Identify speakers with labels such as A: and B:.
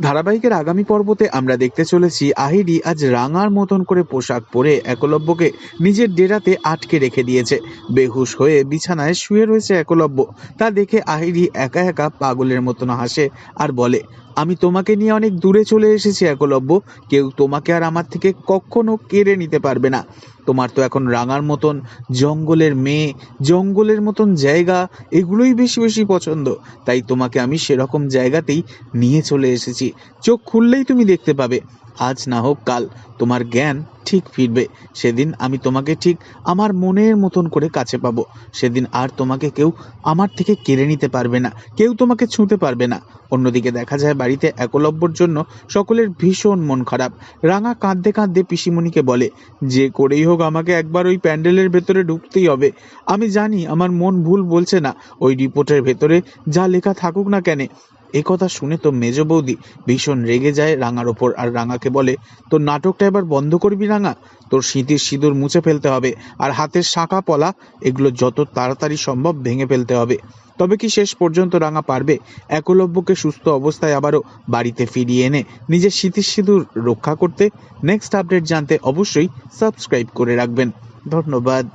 A: ধারাবাহিকের আগামী পর্বতে আমরা দেখতে চলেছি আহিরি আজ রাঙার মতন করে পোশাক পরে একলব্যকে নিজের ডেরাতে আটকে রেখে দিয়েছে। বেহুশ হয়ে বিছানায় শুয়ে রয়েছে একলব্য। তা দেখে আহিরি একা একা পাগলের মতন হাসে আর বলে, আমি তোমাকে নিয়ে অনেক দূরে চলে এসেছি একলব্য। কেউ তোমাকে আর আমার থেকে কখনো কেড়ে নিতে পারবে না। তোমার তো এখন রাঙার মতন জঙ্গলের মেয়ে, জঙ্গলের মতন জায়গা, এগুলোই বেশি বেশি পছন্দ। তাই তোমাকে আমি সেরকম জায়গাতেই নিয়ে চলে এসেছি। চোখ খুললেই তুমি দেখতে পাবে। আজ না হোক কাল তোমার জ্ঞান ঠিক ফিরবে। সেদিন আমি তোমাকে ঠিক আমার মনের মতন করে কাছে পাবো। সেদিন আর তোমাকে কেউ আমার থেকে কেড়ে নিতে পারবে না, কেউ তোমাকে ছুঁতে পারবে না। অন্যদিকে দেখা যায় বাড়িতে একলব্যর জন্য সকলের ভীষণ মন খারাপ। রাঙা কাঁদতে কাঁদতে পিসিমণিকে বলে, যে করেই হোক আমাকে একবার ওই প্যান্ডেলের ভেতরে ঢুকতেই হবে। আমি জানি আমার মন ভুল বলছে না, ওই রিপোর্টের ভেতরে যা লেখা থাকুক না কেন এ কথা শুনে তো মেজ বৌদি ভীষণ রেগে যায় রাঙার ওপর। আর রাঙাকে বলে, তোর নাটকটা এবার বন্ধ করবি রাঙা? তোর শীতের সিঁদুর মুছে ফেলতে হবে আর হাতের শাঁখা পলা, এগুলো যত তাড়াতাড়ি সম্ভব ভেঙে ফেলতে হবে। তবে কি শেষ পর্যন্ত রাঙা পারবে? একলব্যকে সুস্থ অবস্থায় আবারও বাড়িতে ফিরিয়ে এনে নিজের শীতের সিঁদুর রক্ষা করতে? নেক্সট আপডেট জানতে অবশ্যই সাবস্ক্রাইব করে রাখবেন। ধন্যবাদ।